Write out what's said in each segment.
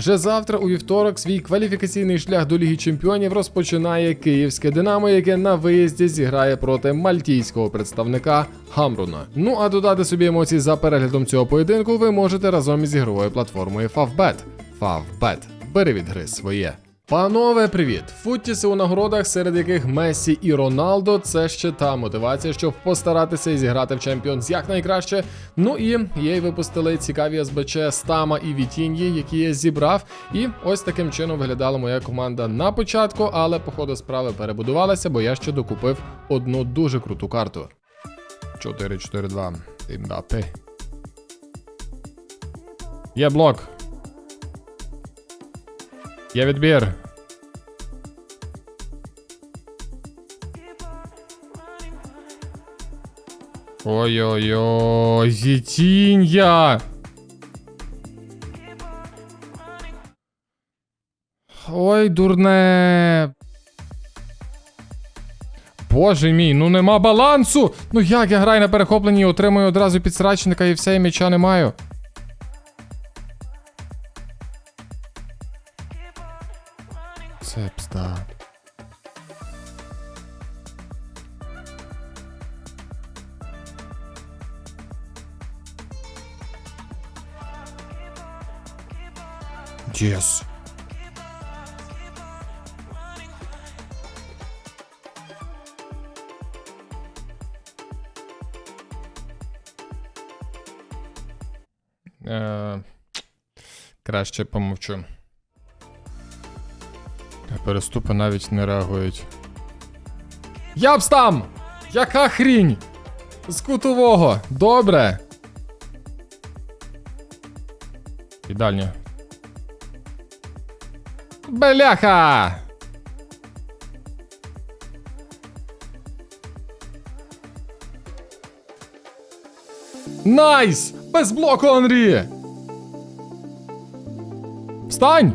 Вже завтра, у вівторок, свій кваліфікаційний шлях до Ліги Чемпіонів розпочинає київське Динамо, яке на виїзді зіграє проти мальтійського представника Гамруна. Ну а додати собі емоції за переглядом цього поєдинку ви можете разом із ігровою платформою Favbet. Favbet. Бери від гри своє. Панове, привіт! Футтіси у нагородах, серед яких Мессі і Роналдо це ще та мотивація, щоб постаратися і зіграти в Champions якнайкраще. Ну і їй випустили цікаві СБЧ Стама і Вітіньї, які я зібрав. І ось таким чином виглядала моя команда на початку, але по ходу справи перебудувалася, бо я ще докупив одну дуже круту карту. 4-4-2. Мбапе. Є блок. Є відбір. Ой-ой-ой, Зітінья! Ой, дурне. Боже мій, ну нема балансу! Ну як я граю на перехопленні і отримую одразу підсрачника і все, і м'яча не маю. Е, краще помовчу. Переступи навіть не реагують. Ябстам! Яка хрінь? З кутового. Добре. І дальня. Беляха! Найс! Без блоку, Анрі! Встань!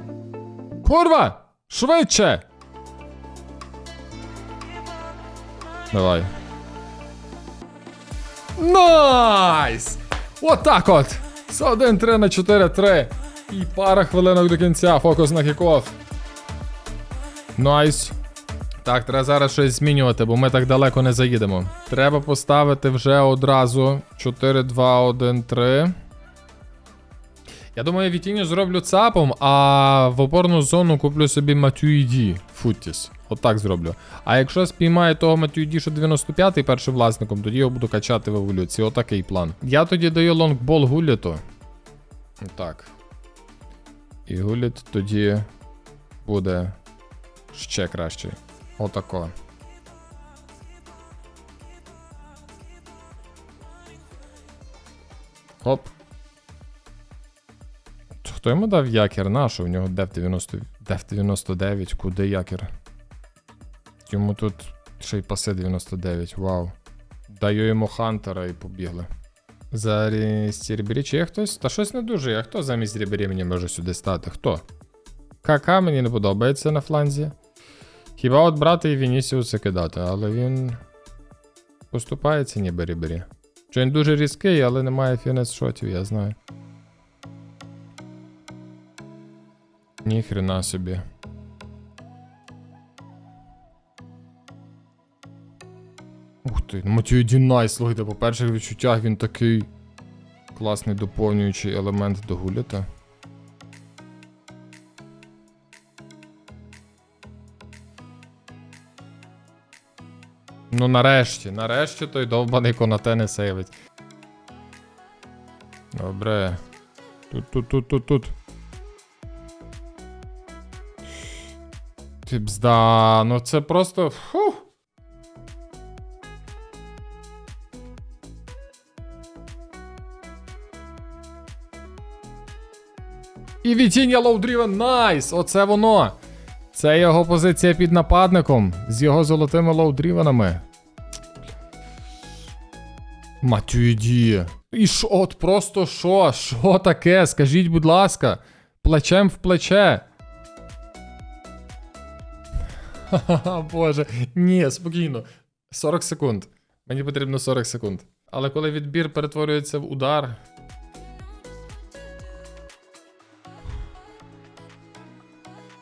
Курва! Швидше! Давай. Найс! Отак от! З 1-3 на 4-3. І пара хвилинок до кінця. Фокус на кікоф. Найс. Так, треба зараз щось змінювати, бо ми так далеко не заїдемо. Треба поставити вже одразу 4-2-1-3. Я думаю, Вітіню зроблю цапом, а в опорну зону куплю собі Матюїді Футтіс. Отак зроблю. А якщо спіймаю того Матюїді, що 95-й першим власником, тоді його буду качати в еволюції. Отакий план. Я тоді даю лонгбол Гуліту. Так. І Гуліт тоді буде ще кращий. Отако. Оп. Хто йому дав якір? Нашу? У нього деф 90... деф 99. Куди якір? Йому тут ще й паси 99. Вау. Даю йому Хантера і побігли. Замість Рібері чи є хтось? Та щось не дуже. А хто замість Рібері мені може сюди стати? Хто? КК мені не подобається на фланзі. Хіба от брати і Вінісіуса кидати, але він поступається ніби Рібері. Що він дуже різкий, але немає фінес шотів, я знаю. Ніхрена собі. Ух ти, Матію Дінай, слухайте, по перших відчуттях він такий класний доповнюючий елемент до гуліта. Ну нарешті, нарешті той довбаний конате не сейвить. Добре. Тут, тут, тут, тут, тут. Ти бзда, ну це просто. Фух. І відтіння лоудрівен, найс! Оце воно! Це його позиція під нападником з його золотими лоудрівенами. Матюїді. І що, от просто що? Що таке? Скажіть, будь ласка, плечем в плече. Ха-ха, боже. Ні, спокійно. 40 секунд. Мені потрібно 40 секунд. Але коли відбір перетворюється в удар.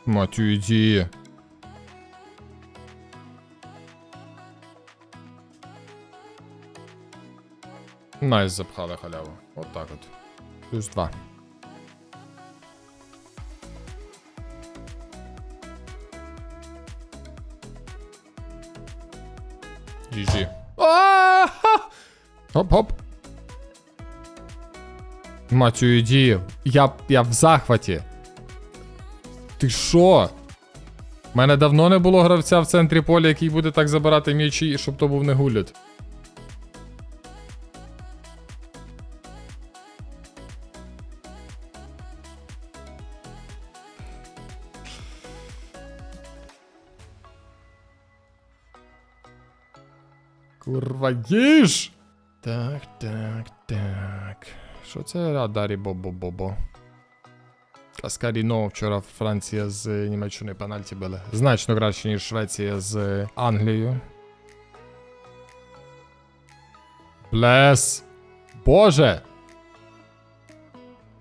Матю, иди. Найс, запхала халяву. Вот так вот. Плюс два. GG. Оп-оп. Матю, иди. Я, я в захвате. Ти що? У мене давно не було гравця в центрі поля, який буде так забирати м'ячі, щоб то був не гулять. Курва, їж! Так, так, так. Що це Радарі Бобо-Бобо? Каскаріно вчора Франція з Німеччиною пенальті били. Значно краще, ніж Швеція з Англією. Блес. Боже!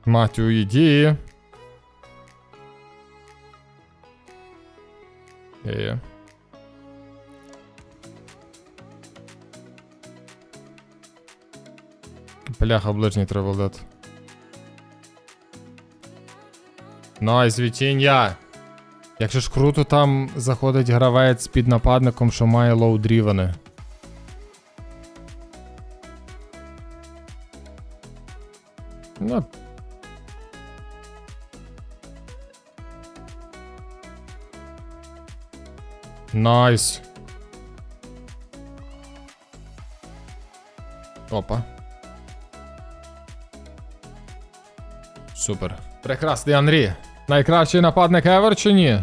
Матю, іди. Є. Бляха, ближній треба дати. Найс, Вітіння! Якщо ж круто, там заходить гравець під нападником, що має лоу дрівени. Ну. Найс. Опа. Супер. Прекрасний Анрі. Найкращий нападник Евер чи ні?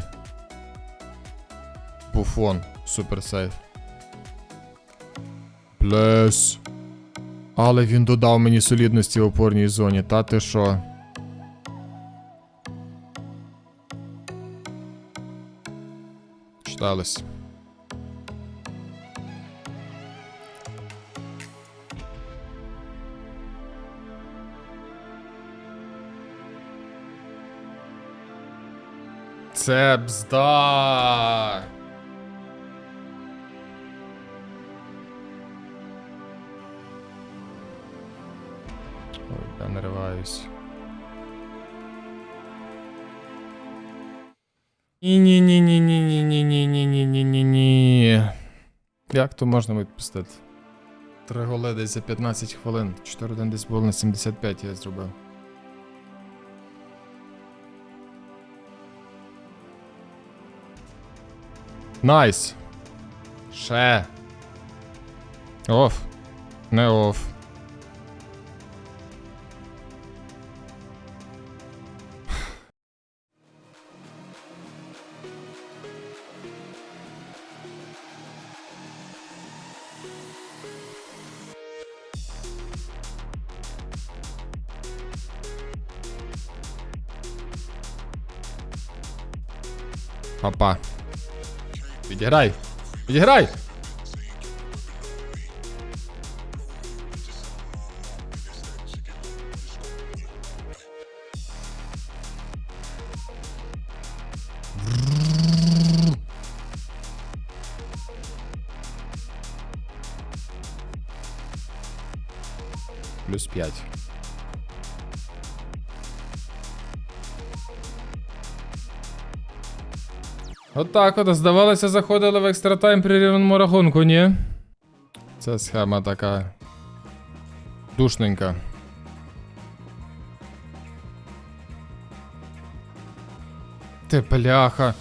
Буфон. Супер сейф. Плес. Але він додав мені солідності в опорній зоні, та ти що? Читались. Це бзда. Ой, я нариваюсь. Ні-ні-ні-ні-ні-ні-ні-ні-ні-ні-ні. Як то можна відпустити? Три голи десь за 15 хвилин. 4-1 десь було на 75 я зробив. Найс. Ще. Оф. Не оф. Опа. Відіграй! Відіграй! Плюс 5. Отак от, здавалося, заходили в екстратайм при рівному рахунку, ні? Це схема така. Душненька. Ти бляха.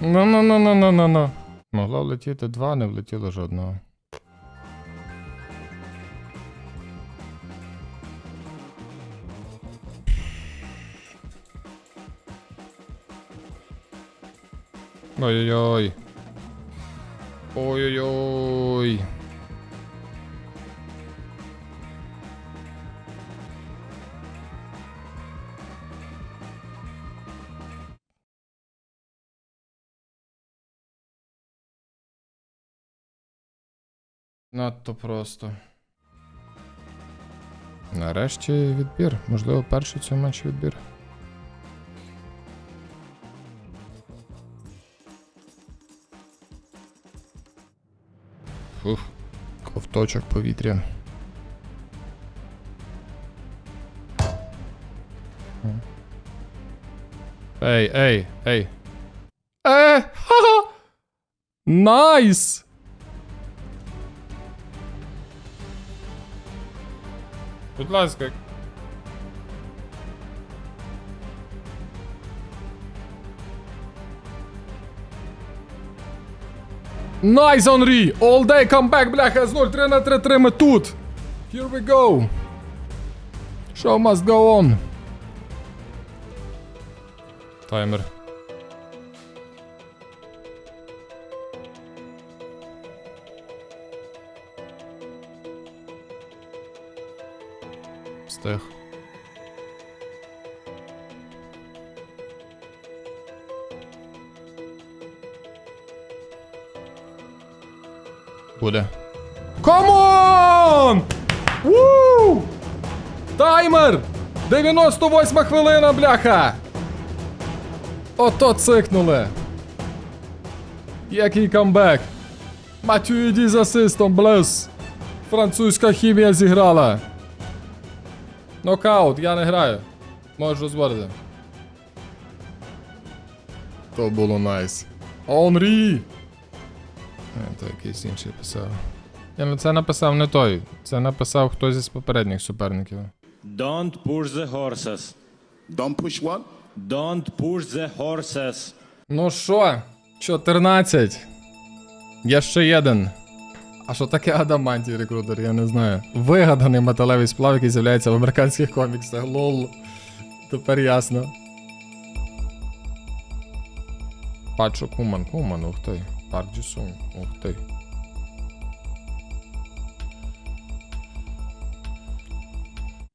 Ну-ну-ну-ну-ну-ну-ну. Могло влетіти два, не влетіло жодного. Ой-ой-ой. Ой-ой-ой. Надто просто. Нарешті відбір. Можливо, перший в цьому відбір. Ковточок повітря. Ей, ей, ей. Е, ха-ха! Найс! Будь ласка. Найс, Онрі! All day comeback, бляха, з 0-3 на 3-3 ми тут! Here we go! Show must go on! Таймер. Встиг. Буде. Камон! Вуу! Таймер! 98 хвилина, бляха! Ото цикнули. Який камбек. Матюїді з асистом, блес. Французька хімія зіграла. Нокаут, я не граю. Можеш розводити. То було найс. Онрі! То якийсь інший писав. Я ну це написав не той. Це написав хтось із попередніх суперників. Don't push the horses. Don't push what? Don't push the horses. Ну що, 14. Я ще один. А що таке адамантій рекрутер, я не знаю. Вигаданий металевий сплав, який з'являється в американських коміксах. Лол. Тепер ясно. Пачо Куман, Куман, ух ти. Парк Джісун, ух ти.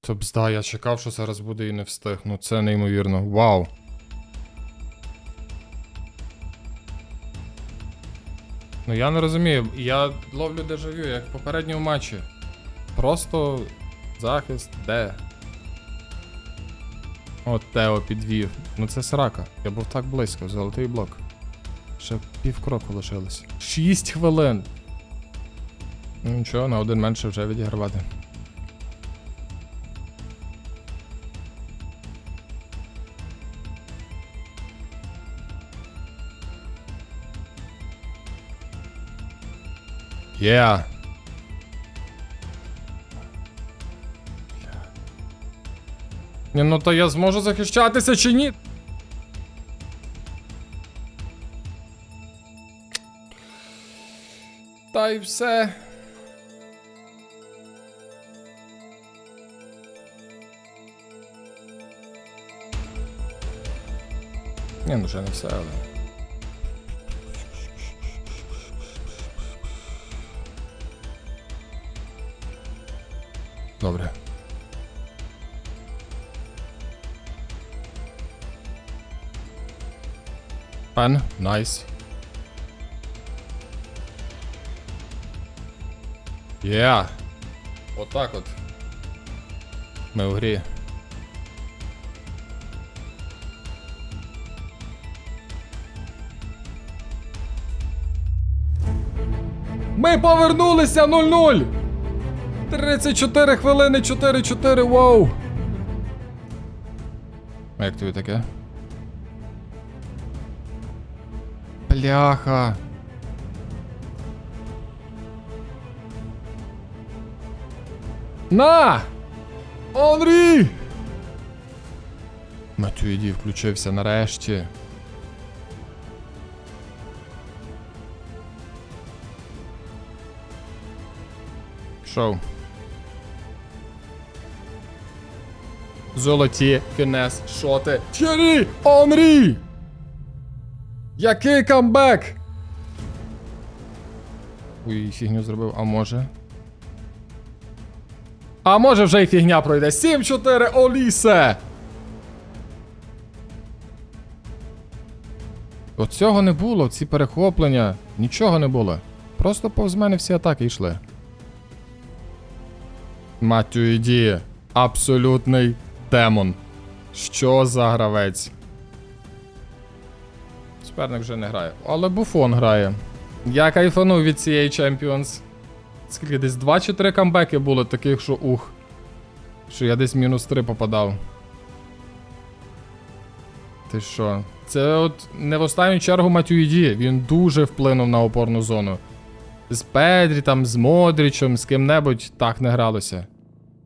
Це бзда, я чекав, що зараз буде і не встиг. Ну це неймовірно. Вау. Ну я не розумію, я ловлю дежавю, як в попередньому матчі. Просто захист, де? От Тео підвів. Ну це срака. Я був так близько, золотий блок. Ще пів кроку лишилось. 6 хвилин. Ну нічого, на один менше вже відігравати. Yeah. Ні, ну то я зможу захищатися чи ні? Та й все. Ні, ну вже не все, але. Добре. Найс. Є. Отак от. Ми в грі. Ми повернулися 0-0! 34 хвилини 4-4, вау! Як тобі таке? Бляха. На! Онрі! Матюїді включився нарешті. Шоу. Золоті, фінес, шоти. Тєрі! Онрі! Який камбек? Ой, фігню зробив, а може. А може вже й фігня пройде. 7-4 Олісе! От цього не було, ці перехоплення. Нічого не було. Просто повз мене всі атаки йшли. Матю іді. абсолютний демон. Що за гравець? Суперник вже не грає. Але Буфон грає. Я кайфанув від цієї Champions. Скільки десь 2 чи 3 камбеки було таких, що ух. Що я десь мінус 3 попадав. Ти що? Це от не в останню чергу Матюїді. Він дуже вплинув на опорну зону. З Педрі, там, з Модрічем, з ким-небудь так не гралося.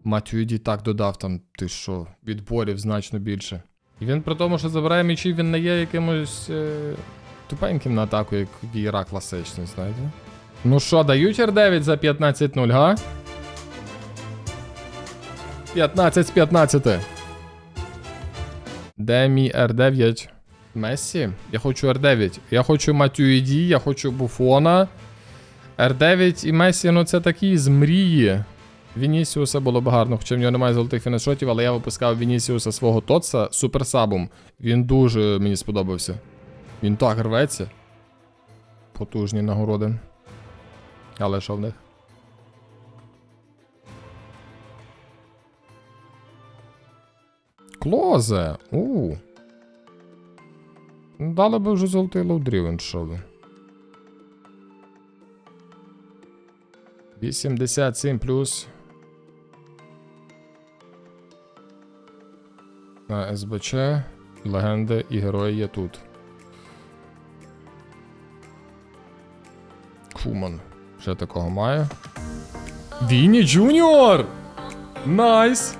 Матюїді так додав там, ти що, відборів значно більше. І він при тому, що забирає м'ячі, він не є якимось е, тупеньким на атаку, як вієра класичний, знаєте. Ну що, дають R9 за 15-0, га? 15 з 15. Де мій R9? Мессі? Я хочу R9. Я хочу Матюїді, я хочу Буфона. R9 і Месі, ну це такі з мрії. Вінісіуса було б гарно, хоча в нього немає золотих фінішотів, але я випускав Вінісіуса свого Тотса суперсабом. Він дуже мені сподобався. Він так рветься. Потужні нагороди. Але що в них? Клозе! У. Дали би вже золотий лоудрівен, що ви. 87 плюс. На СБЧ, легенди і герої є тут. Куман. Ще такого має. Вінні Джуніор! Найс!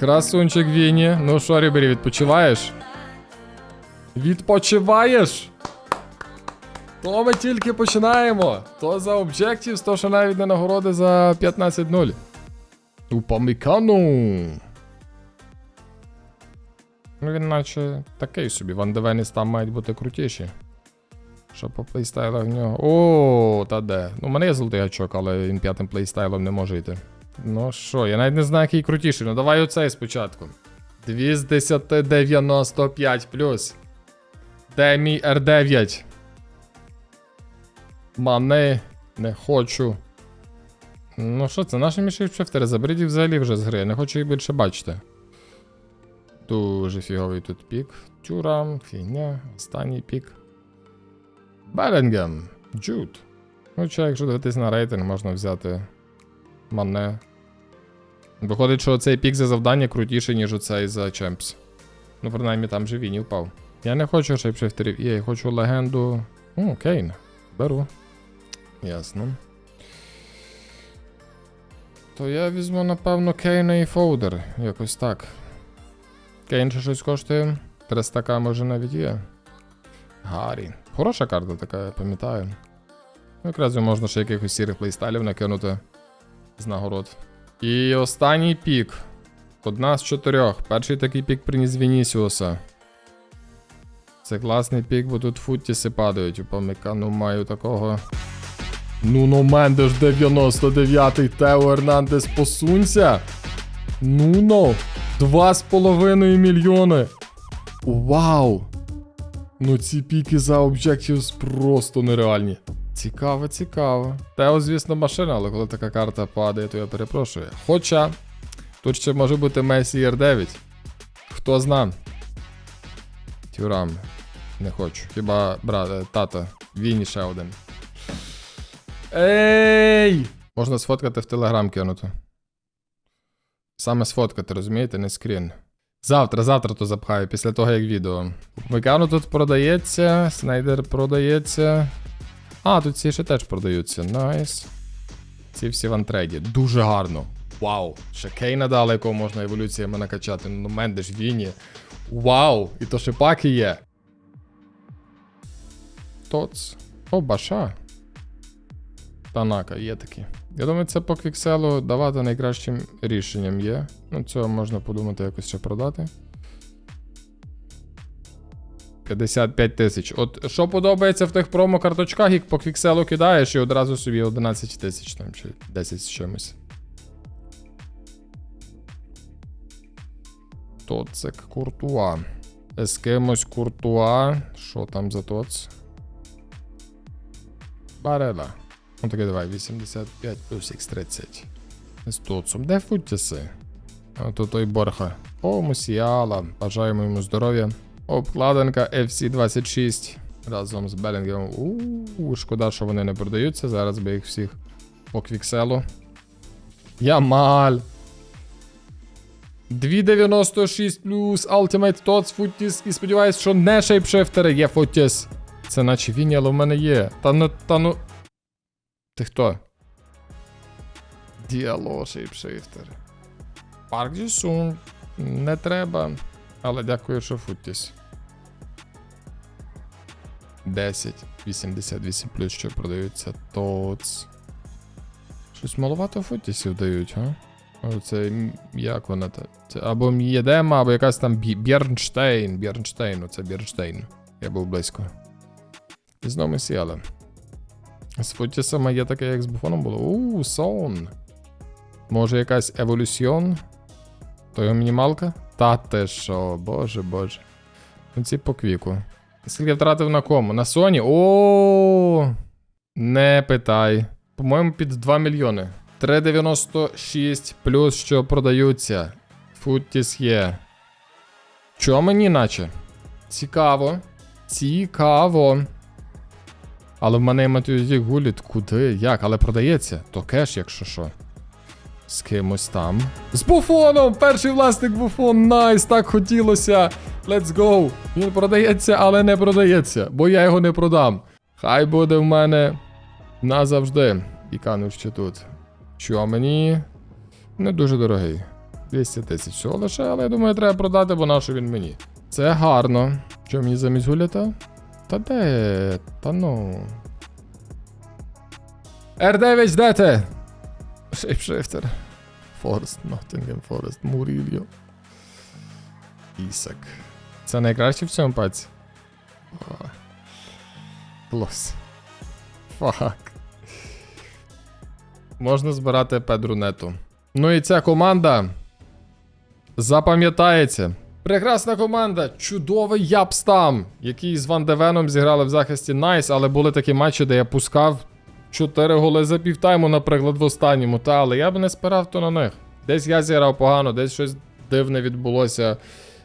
Красунчик Вінні. Ну що, Рібері, відпочиваєш? Відпочиваєш? То ми тільки починаємо. То за Objectives, то що навіть не нагороди за 15-0. Упамікану. Ну він наче такий собі. Ван Девеніс там мають бути крутіші. Що по плейстайлах в нього. О, та де. Ну, у мене є золотий гачок, але він п'ятим плейстайлом не може йти. Ну що, я навіть не знаю, який крутіший. Ну давай оцей спочатку. 2 з 10 95 плюс. Де мій R9? Мане, не хочу. Ну що це, наші мішифтери заберіть їх взагалі вже з гри. Не хочу їх більше бачити. Дуже фіговий тут пік. Тюрам, фігня, останній пік. Белінгем. Джуд. Ну, чи якщо дивитись на рейтинг, можна взяти Мане. Виходить, що цей пік за завдання крутіший, ніж оцей за Чемпс. Ну, принаймні там же він впав. Я не хочу шейпшифтерів, я хочу легенду. О, Кейн. Беру. Ясно. То я візьму, напевно, Кейна і Фоудер. Якось так. Кейн ще щось коштує. 300к може навіть є. Гаррі. Хороша карта така, я пам'ятаю. Якраз можна ще якихось сірих плейстайлів накинути з нагород. І останній пік. Одна з чотирьох. Перший такий пік приніс Вінісіуса. Це класний пік, бо тут футтіси падають. У Памікану маю такого. Нуно Мендеш 99-й Тео Ернандес посунься. Нуно. Два з половиною мільйони. Вау! Ну ці піки за Objectives просто нереальні. Цікаво, цікаво. Тео, звісно, машина, але коли така карта падає, то я перепрошую. Хоча тут ще може бути Месі R9. Хто зна. Тюрам. Не хочу. Хіба брат, е, тата, Вінні ще один. Ей! Можна сфоткати в телеграм кинути. Саме сфоткати, розумієте, не скрін. Завтра, завтра то запхаю, після того як відео. Мекану тут продається, Снайдер продається. А, тут ці ще теж продаються. Найс. Ці всі в антреді. Дуже гарно. Вау. Ще Кейна дали, якого можна еволюціями накачати. Ну, Мендеш, Віні. Вау! І то ще паки є. Тоц. О, баша. Танака, є такі. Я думаю, це по квікселу давати найкращим рішенням є. Ну, цього можна подумати якось ще продати. 55 тисяч. От що подобається в тих промо-карточках, як по квікселу кидаєш і одразу собі 11 тисяч там чи 10 з чимось. Тоцик Куртуа. З Куртуа. Що там за тоц? Барела. Ну таке давай, 85 плюс X30. З тоцом. Де футіси? А то той Борха. О, Мусіала. Бажаємо йому здоров'я. Обкладинка FC26 разом з Белінгемом. У, шкода, що вони не продаються. Зараз би їх всіх по квікселу. Ямаль. 296 плюс Ultimate Tots Footies. І сподіваюсь, що не шейпшифтери є Footies. Це наче він, але мене є. Та ну, та ну. Ти хто? Діало шейпшифтер. Парк Джісун. Не треба. Але дякую, що футіс. 10, 88 плюс, що продаються ТОЦ. Щось маловато футісів дають, га? Оце м- як вона та. Це або Мієдема, або якась там Бі- Бірнштейн. Бірнштейн, оце Бірнштейн. Я був близько. І знову ми сіяли. З футісами є таке, як з буфоном було. Ууу, сон. Може якась еволюціон? То його мінімалка? Та ти що, боже боже. Ну ці по квіку. Скільки втратив на кому? На Соні? О, Не питай. По-моєму, під 2 мільйони. 3,96 плюс, що продаються. Футіс є. Чо мені наче? Цікаво. Цікаво. Але в мене Матюзі гуліт. Куди? Як? Але продається. То кеш, якщо що. З кимось там. З буфоном! Перший власник буфон. Найс, так хотілося. Let's go. Він продається, але не продається, бо я його не продам. Хай буде в мене назавжди. І канув ще тут. Що мені не дуже дорогий. 200 тисяч всього лише, але я думаю, треба продати, бо нащо він мені. Це гарно. Що мені замість гулята? Та де? Та ну. R9 де ти? Шейпшифтер. Форест, Ноттінгем Форест, Мурільо. Ісак. Це найкраще в цьому паці? О. Плюс. Фак. Можна збирати Педрунету. Ну і ця команда запам'ятається. Прекрасна команда, чудовий Япстам, який з Ван Девеном зіграли в захисті Найс, але були такі матчі, де я пускав 4 голи за півтайму, наприклад, в останньому. Та, але я б не спирав то на них. Десь я зіграв погано, десь щось дивне відбулося.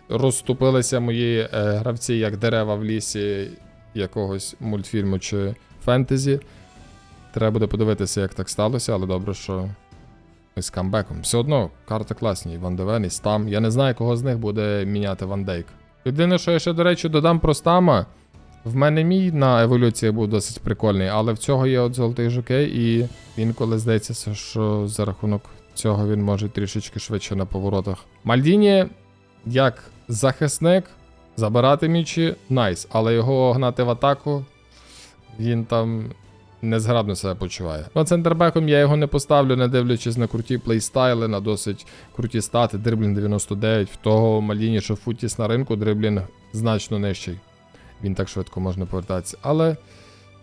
Розступилися мої е, гравці як дерева в лісі якогось мультфільму чи фентезі. Треба буде подивитися, як так сталося, але добре, що з камбеком. Все одно карти класні. Ван Девен і Стам. Я не знаю, кого з них буде міняти Ван Дейк. Єдине, що я ще, до речі, додам про Стама. В мене мій на еволюції був досить прикольний, але в цього є от золотий жокей, і він коли здається, що за рахунок цього він може трішечки швидше на поворотах. Мальдіні, як захисник, забирати мічі найс, але його гнати в атаку, він там незграбно себе почуває. Ну, центрбеком я його не поставлю, не дивлячись на круті плейстайли, на досить круті стати. Дриблінг 99. В того Мальдіні, що футіс на ринку, дриблінг значно нижчий. Він так швидко можна повертатися. Але е,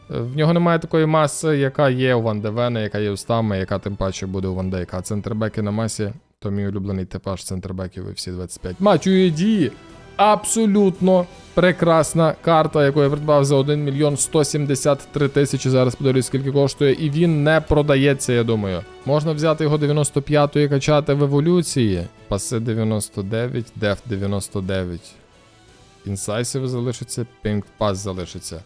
в нього немає такої маси, яка є у Ван Девена, яка є у Стами, яка тим паче буде у Ван Дейка. А центрбеки на масі, то мій улюблений типаж центрбеків і всі 25. Матчу UAD абсолютно прекрасна карта, яку я придбав за 1 мільйон 173 тисячі. Зараз подивлюсь, скільки коштує. І він не продається, я думаю. Можна взяти його 95-ї і качати в еволюції. Паси 99, деф 99. Інсайсів залишиться, Pink Pass залишиться.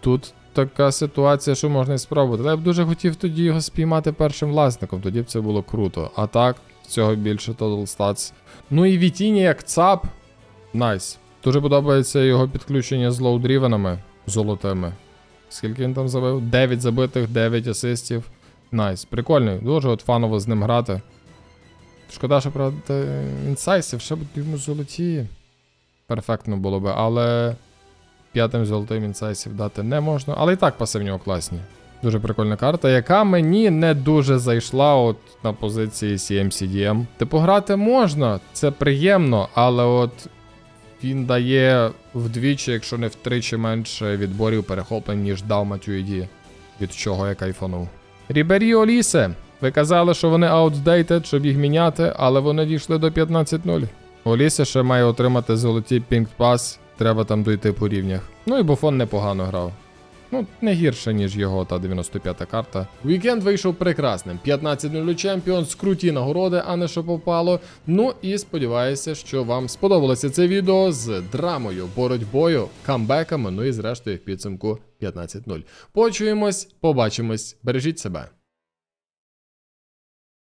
Тут така ситуація, що можна і спробувати. Але я б дуже хотів тоді його спіймати першим власником, тоді б це було круто. А так, цього більше Total Stats. Ну і Вітіні як ЦАП. Найс. Дуже подобається його підключення з лоудрівенами золотими. Скільки він там забив? 9 забитих, 9 асистів. Найс. Прикольний. Дуже от фаново з ним грати. Шкода, що правда, інсайсів, ще б йому золоті. Перфектно було би, але п'ятим золотим інсайсів дати не можна. Але і так паси в нього класні. Дуже прикольна карта, яка мені не дуже зайшла от на позиції CMCDM. Типу грати можна, це приємно, але от він дає вдвічі, якщо не втричі менше відборів перехоплень, ніж дав Матюїді, від чого я кайфанув. Рібері Олісе. Ви казали, що вони outdated, щоб їх міняти, але вони дійшли до 15-0. Олісе ще має отримати золоті пінг пас, треба там дойти по рівнях. Ну і Буфон непогано грав. Ну, не гірше, ніж його та 95-та карта. Вікенд вийшов прекрасним. 15-0 чемпіон, скруті нагороди, а не що попало. Ну і сподіваюся, що вам сподобалося це відео з драмою, боротьбою, камбеками. Ну і зрештою в підсумку 15-0. Почуємось, побачимось, бережіть себе.